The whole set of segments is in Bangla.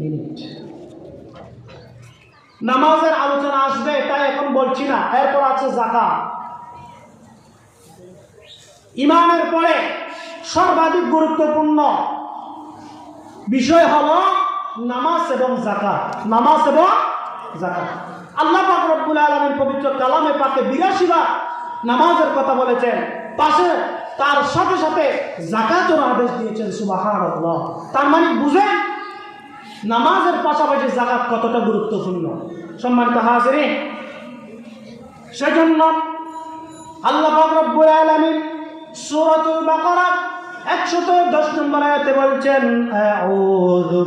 মিনিট। নামাজের আলোচনা আসবে, তাই এখন বলছি না। এরপর আছে জাকা ইমানের পরে সর্বাধিক গুরুত্বপূর্ণ বিষয় হল নামাজ এবং জাকাত নামাজ এবং জাকাত আল্লাহ পাক রব্বুল আলমের পবিত্র কালামে পাকে বিরাশি বার নামাজের কথা বলেছেন। পাশে তার সাথে সাথে জাকাতের আদেশ দিয়েছেন সুবাহান তার মানে বুঝেন নামাজের পাশাপাশি জাকাত কতটা গুরুত্বপূর্ণ? সম্মানিত হাজরে, সেজন্য আল্লাহ বাকারা 110 নম্বর আয়াতে বলছেন, আউযু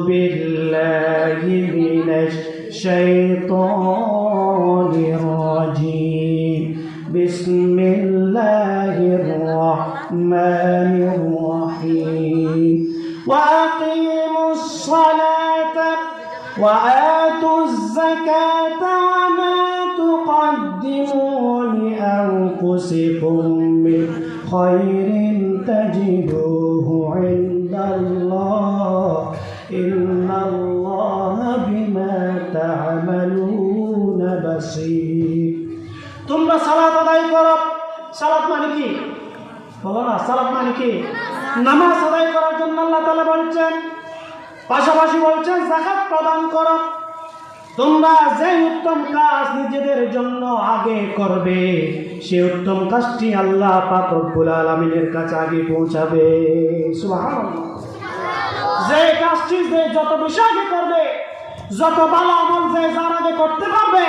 وآتوا الزكاة وما تقدموا لأنفسكم من خير تجدوه عند الله إن الله بما تعملون بصير তোমরা সালাত আদায় করো সালাত মানে কি বলো না সালাত মানে কি নামাজ আদায় করার জন্য আল্লাহ তাআলা বলছেন পাশাপাশি বলছেন জাকাত প্রদান করো। তোমরা যে উত্তম কাজ নিজেদের জন্য আগে করবে সে উত্তম কাজটি আল্লাহ পাক রব্বুল আলামিনের কাছে আগে পৌঁছাবে। যে কাজটি যে যত বেশি আগে করবে, যত ভালো আমল যে যার আগে করতে পারবে,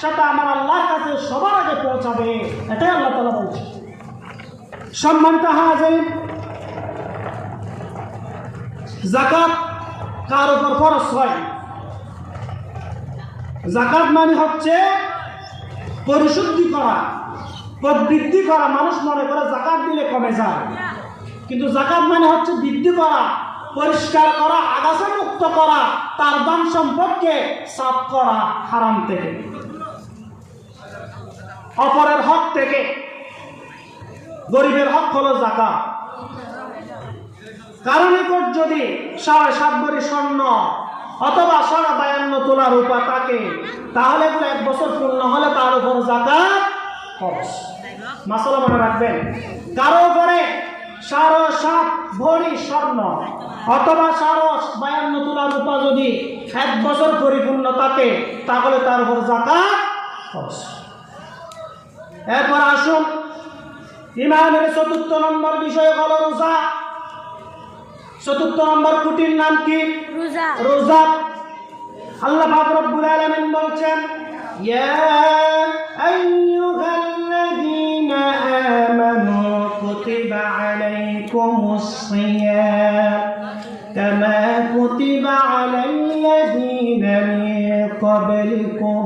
সেটা আমার আল্লাহর কাছে সবার আগে পৌঁছাবে। এটাই আল্লাহ তালা বলছে। সম্মানিত হাজির, জাকাত কার উপর খরচ হয়। জাকাত মানে হচ্ছে পরিশুদ্ধি করা বৃদ্ধি করা। মানুষ মনে করে জাকাত দিলে কমে যায়। কিন্তু জাকাত মানে হচ্ছে বৃদ্ধি করা, পরিষ্কার করা, আগাছা মুক্ত করা, তার দান সম্পর্কে সাফ করা হারাম থেকে। অপরের হক থেকে। গরিবের হক হলো জাকাত কারণ নিকট যদি সাড়ে সাত ভরি স্বর্ণ অথবা সাড়ে বায়ান্ন তোলা রূপা থাকে, তাহলে এক বছর পূর্ণ হলে তার উপর জাকাত খরচ। মাসালা মনে রাখবেন, কারও উপরে সাড়ে সাত ভরি স্বর্ণ অথবা সাড়ে বায়ান্ন তোলা রূপা যদি এক বছর পরিপূর্ণ থাকে, তাহলে তার উপর জাকাত খরচ। এরপর আসুন, ইমানের চতুর্থ নম্বর বিষয় হল রোজা। চতুর্থ নম্বর কুটির নাম কি? রোজা। রোজা। আল্লাহ পাক রব্বুল আলামিন বলছেন ইয়া আইয়ুহাল্লাযীনা আমানু কুতিবা আলাইকুমুস সিয়াম কামা কুতিবা আলাল্লাযীনা মিন ক্বাবলিকুম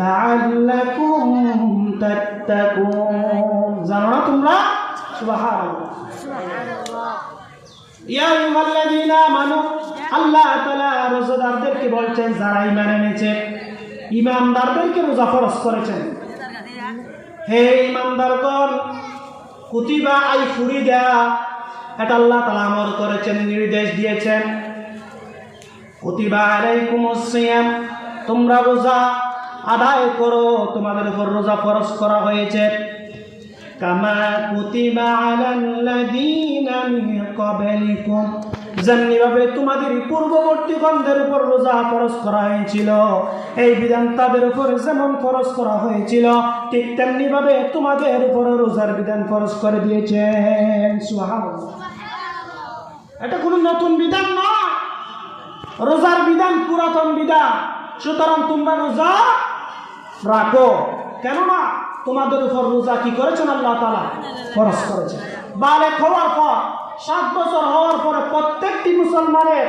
লাআল্লাকুম তাত্তাকুন। জানো না তোমরা? সুবহানাল্লাহ। সুবহানাল্লাহ। ইয়া আইয়ুহাল্লাযীনা আমানু, আল্লাহ তাআলা রোজাদারদেরকে বলছেন, যারা ঈমান এনেছে, ঈমানদারদেরকে রোজা ফরজ করেছেন। হে ঈমানদারগণ, কুতিবা আই ফুরিদা, এটা আল্লাহ তাআলা আমল করেছেন, নির্দেশ দিয়েছেন। কুতিবা আলাইকুমুস সিয়াম, তোমরা রোজা আদায় করো, তোমাদের উপর রোজা ফরজ করা হয়েছে। কামা কুতিবা আলাল্লাযীনা মিন ক্বাবলিকুম। যেমনিভাবে তোমাদের পূর্ববর্তী গন্ধের উপর রোজা ফরজ করা হয়েছিল, এই বিধান তাদের উপর যেমন ফরজ করা হয়েছিল, ঠিক তেমনিভাবে তোমাদের উপর রোজার বিধান ফরজ করে দিয়েছেন। এটা কোনো নতুন বিধান নয়। রোজার বিধান পুরাতন বিধান। সুতরাং তোমরা রোজা রাখো। কেননা তোমাদের উপর রোজা কি করেছেন আল্লাহ তালা খরচ করেছেন। বালে হওয়ার পর, সাত বছর হওয়ার পরে প্রত্যেকটি মুসলমানের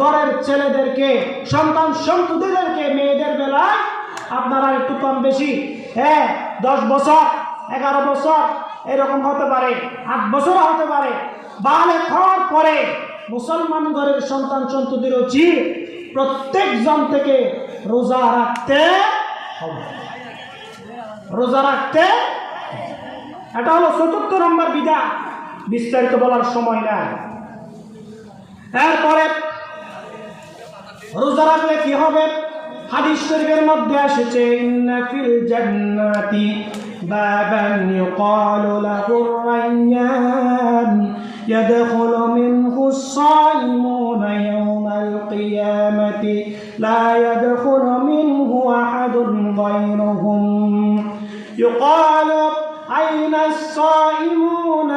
ঘরের ছেলেদেরকে, সন্তান সন্ততিদেরকে, মেয়েদের বেলায় আপনারা একটু কম বেশি হ্যাঁ দশ বছর, এগারো বছর, এরকম হতে পারে, আট বছর হতে পারে। বালে খাওয়ার পরে মুসলমান ঘরের সন্তান সন্ততির উচিত প্রত্যেকজন থেকে রোজা রাখতে হবে। রোজা রাখতে এটা হলো চতুর্থ নম্বর বিধান বিস্তারিত বলার সময় নাই এরপরে রোজা রাখলে কি হবে হাদিস শরীফের মধ্যে এসেছে ইন্না ফিল জান্নাতি বাবান ইউকালু লাহু রায়্যান يدخل منه الصائمون يوم القيامة لا يدخل منه أحد غيرهم يقال أين الصائمون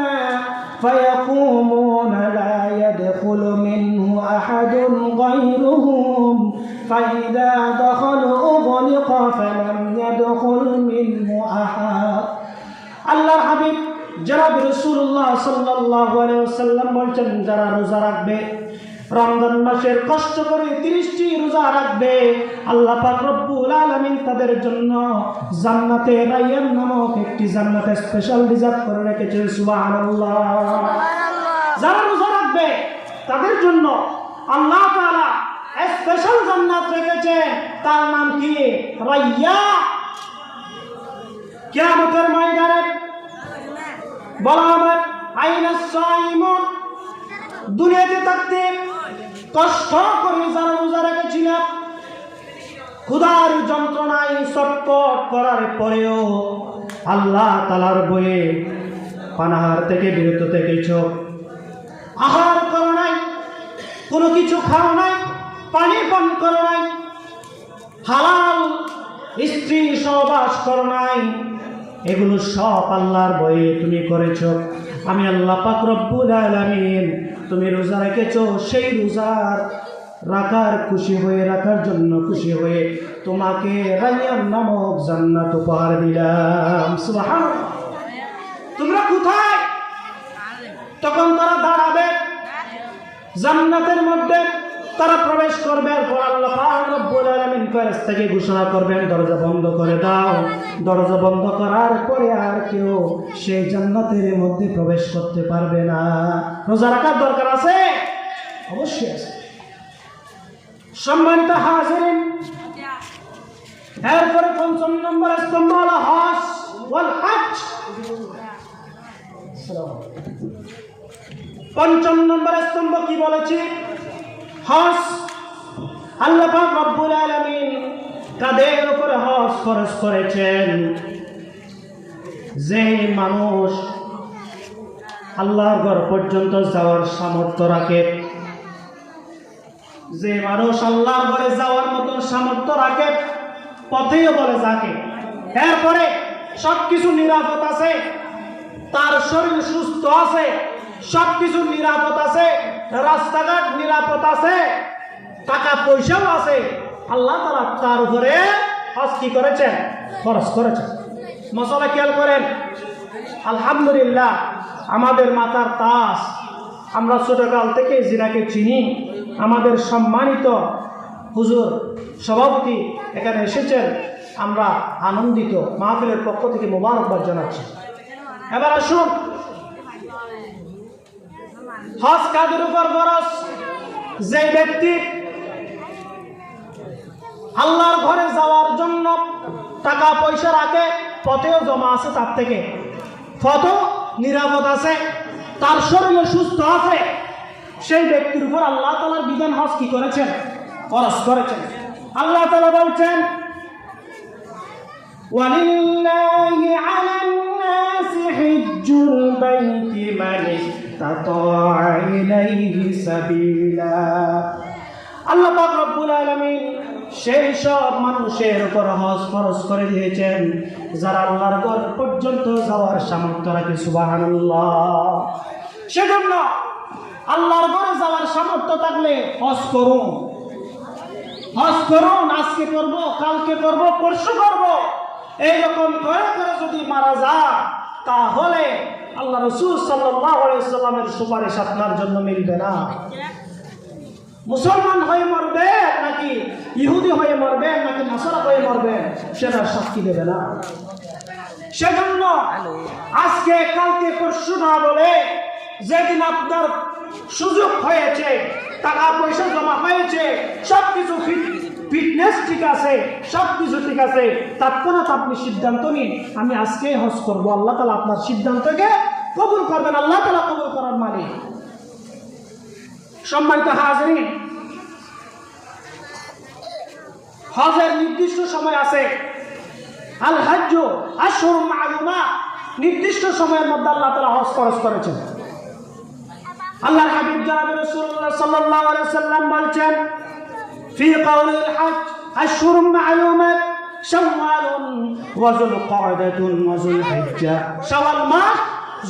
فيقومون لا يدخل منه أحد غيرهم فإذا دخلوا أغلق فلم يدخل منه أحد الله حبيب জনাব রসুল্লাহ সাল্লাহ সাল্লাম বলছেন যারা রোজা রাখবে রমজান মাসের কষ্ট করে তিরিশটি রোজা রাখবে। আল্লাহ পাক রব্বুল আলামিন তাদের জন্য জান্নাতে রাইয়ান নামক একটি জান্নাতে স্পেশাল রিজার্ভ করে রেখেছে সুবহানাল্লাহ। যারা রোজা রাখবে তাদের জন্য আল্লাহ তাআলা স্পেশাল জান্নাত রেখেছে তার নাম কি? রাইয়া। কিয়ামতের ময়দানে বলা হবে আইনা সাইমুন। দুনিয়াতে থাকতে কষ্ট করে যারা রোজা রেখেছিলাম ক্ষুধার যন্ত্রণায় চটপট করার পরেও আল্লাহ তালার বয়ে পানাহার থেকে বিরত থেকেছ। আহার করো নাই, কোনো কিছু খাও নাই, পানি পান করো নাই, হালাল স্ত্রী সহবাস করো নাই, এগুলো সব আল্লাহর বয়ে তুমি করেছ। আমি আল্লাহ পাক রব্বুল আলামিন তুমি রোজা রেখেছো সেই রোজার রাখার খুশি হয়ে রাখার জন্য খুশি হয়ে তোমাকে রাইয়ান নামক জান্নাত উপহার দিলাম। সুবহান তোমরা কোথায়? তখন তারা দাঁড়াবে। জান্নাতের মধ্যে তারা প্রবেশ করবে, এরপর ঘোষণা করবেন দরজা বন্ধ করে দাও। দরজা বন্ধ করার পরে আর কেউ সেই জান্নাতের মধ্যে প্রবেশ করতে পারবে না। রোজা রাখার দরকার আছে? অবশ্যই আছে। সম্মানিত হাজিরিন, এরপরে পঞ্চম নম্বর স্তম্ভ হলো ওয়াল হজ। পঞ্চম নম্বর স্তম্ভ কি বলেছি? হজ আল্লাহ রব্বুল আলামিন কাদের উপরে হজ খরচ করেছেন। যে মানুষ আল্লাহর ঘর পর্যন্ত যাওয়ার সামর্থ্য রাখে, যে মানুষ আল্লাহর ঘরে যাওয়ার মতো সামর্থ্য রাখে, পথেও বলে যাকে। এরপরে সব কিছু নিরাপদ আছে, তার শরীর সুস্থ আছে সব কিছু নিরাপদ আছে, রাস্তাঘাট নিরাপদ আছে, টাকা পয়সাও আছে। আল্লাহ তালা তার উপরে হজ কি করেছেন? খরচ করেছেন। মশলা খেয়াল করেন, আলহামদুলিল্লাহ আমাদের মাতার তাস, আমরা ছোটকাল থেকে জিনাকে চিনি, আমাদের সম্মানিত হুজুর সভাপতি এখানে এসেছেন, আমরা আনন্দিত, মাহফিলের পক্ষ থেকে মোবারকবাদ জানাচ্ছি। এবার আসুন হজ কাদের উপর বরস যে ব্যক্তি আল্লাহর ঘরে যাওয়ার জন্য টাকা পয়সা রাখে পথেও জমা আছে তার থেকে পথ নিরাপদ আছে তার শরীরে সুস্থ আছে সেই ব্যক্তির উপর আল্লাহ তালার বিধান হজ কি করেছেন খরচ করেছেন আল্লাহ তালা বলছেন ولله على الناس حج البيت من استطاع إليه سبيلا আল্লাহ পাক রব্বুল আলামিন সেই সব মানুষের উপর হজ খরচ করে দিয়েছেন যারা আল্লাহর ঘর পর্যন্ত যাওয়ার সামর্থ্য রাখে সুবহানাল্লাহ সেজন্য আল্লাহর ঘরে যাওয়ার সামর্থ্য থাকলে হজ করুন হজ করুন আজকে করব কালকে করব পরশু করব এইরকম করে করে যদি মারা যায় তাহলে আল্লাহ রসুল সাল্লামের সুপারিশ আপনার জন্য মিলবে না। মুসলমান হয়ে মরবে নাকি ইহুদি হয়ে মরবে নাকি নাসারা হয়ে মরবে সেটা সাক্ষী দেবে না। সেজন্য আজকে, কালকে পরশু না বলে যেদিন আপনার সুযোগ হয়েছে, টাকা পয়সা জমা হয়েছে সব কিছু ফিটনেস ঠিক আছে সব কিছু ঠিক আছে, তৎক্ষণাৎ আপনি সিদ্ধান্ত নিন, আমি আজকেই হজ করব। আল্লাহ তালা আপনার সিদ্ধান্তকে কবুল করবেন, আল্লাহ তালা কবুল করার মালিক। সম্মানিত হাজরিন, হজের নির্দিষ্ট সময় আছে। আল হাজ্য আশর মালুমা নির্দিষ্ট সময়ের মধ্যে আল্লাহ তালা হজ খরচ করেছেন। আল্লাহর হাবিব জানাব রাসূলুল্লাহ সাল্লাল্লাহু আলাইহি সাল্লাম বলছেন ফি কাউলিল হজ আশহুর মালুমাত শাওয়াল ওয়া যুলকাদাতুন ওয়া যুলহিজ্জা শাওয়াল মাস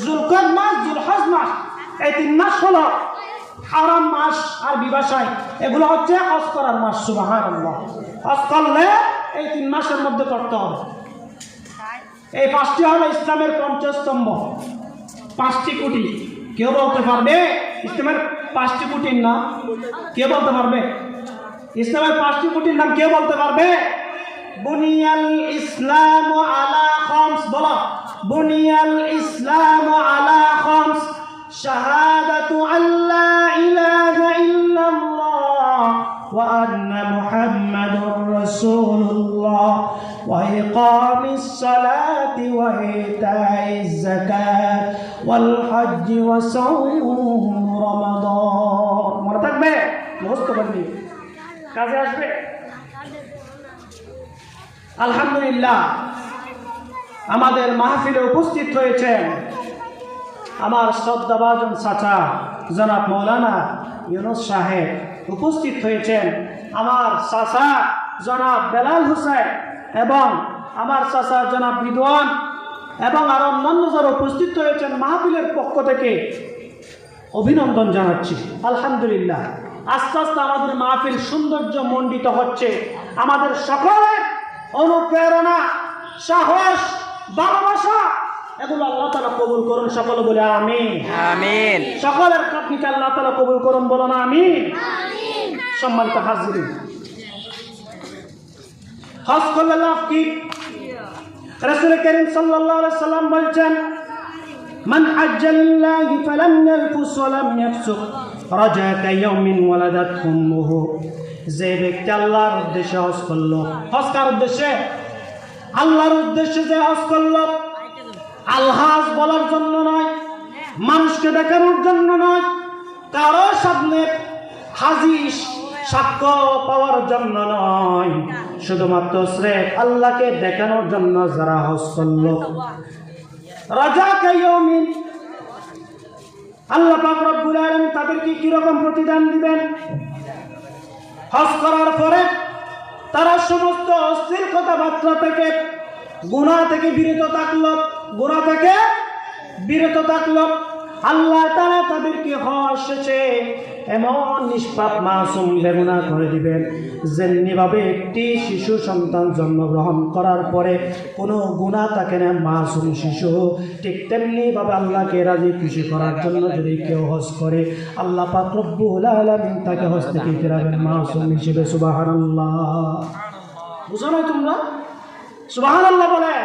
যুলকাদ মাস যুলহজ মাস এই তিন মাস হলো হারাম মাস আর বিবাসায় এগুলো হচ্ছে হজ করার মাস, সুবহানাল্লাহ। হজ করলে এই তিন মাসের মধ্যে করতে হবে। এই পাঁচটি হলো ইসলামের পঞ্চস্তম্ভ পাঁচটি কোটি। কেউ বলতে পারবে? ইসলামের পাঁচটি কোটির নাম? কে বলতে পারবে? ইসলামের পাঁচটি খুঁটির নাম কে বলতে পারবে? বুনিয়াল ইসলাম আলা খমস, বলো। বুনিয়াল ইসলাম আলা খমস, শাহাদাতু আল্লাহ ইলাহা ইল্লাল্লাহ ওয়া আন্না মুহাম্মাদুর রাসূলুল্লাহ ওয়া ইকামিস সালাতি ওয়া ইতাইজ যাকাত ওয়াল হজ্জ ওয়া সাওম রমাদান। মনে কাজে আসবে? আলহামদুলিল্লাহ। আমাদের মাহফিলে উপস্থিত হয়েছেন আমার শ্রদ্ধাভাজন চাচা জনাব মৌলানা ইউনুস সাহেব। উপস্থিত হয়েছেন আমার চাচা জনাব বেলাল হুসেন এবং আমার চাচা জনাব বিদ্বান এবং আরও অন্যান্য যারা উপস্থিত হয়েছেন মাহফিলের পক্ষ থেকে অভিনন্দন জানাচ্ছি। আলহামদুলিল্লাহ। আস্তে আস্তে আমাদের মাহফিল সৌন্দর্য মণ্ডিত হচ্ছে। আমাদের সকলের অনুপ্রেরণা সাহস ভালোবাসা এগুলো আল্লাহ তালা কবুল করুন সকলে বলে আমি আমিন। সকলের কাপনিকে আল্লাহ তালা কবুল করুন বলো না আমি সম্মানিত হাজির হজ করলে লাভ কি? রসুল করিম সাল্লাল্লাহু আলাইহি সাল্লাম বলছেন من حج لله فلم يرفث ولم يفسق رجع كيوم ولدته امه যে ব্যক্তি আল্লাহর উদ্দেশ্যে হজ করলো হজ কার উদ্দেশ্যে আল্লাহর উদ্দেশ্যে যে হজ করলো আলহাজ বলার জন্য নয় মানুষকে দেখানোর জন্য নয় কারো সামনে হাজিস সাক্ষ্য পাওয়ার জন্য নয় শুধুমাত্র স্রেফ আল্লাহকে দেখানোর জন্য যারা হজ করলো রাজা ইয়াউমিন। আল্লাহ পাক রব্বুল আলামিন তাদেরকে কি রকম প্রতিদান দিবেন? হজ করার পরে তারা সমস্ত অস্থির কথাবার্তা থেকে গুণা থেকে বিরত থাকল গুণা থেকে বিরত থাকল। আল্লাহ তারা তাদেরকে হজ শেষে এমন নিষ্পাপ মাসুম বেগুনা করে দিবেন, যেমনিভাবে একটি শিশু সন্তান জন্মগ্রহণ করার পরে কোনো গুণা থাকে না মাসুম শিশু। ঠিক তেমনিভাবে আল্লাহকে রাজি খুশি করার জন্য যদি কেউ হজ করে, আল্লাহ পাক রব্বুল আলামিন তাকে হজ থেকে ফেরাবেন মাসুম হিসেবে, সুবাহানাল্লাহ। বুঝো না তোমরা? সুবাহানাল্লাহ বলে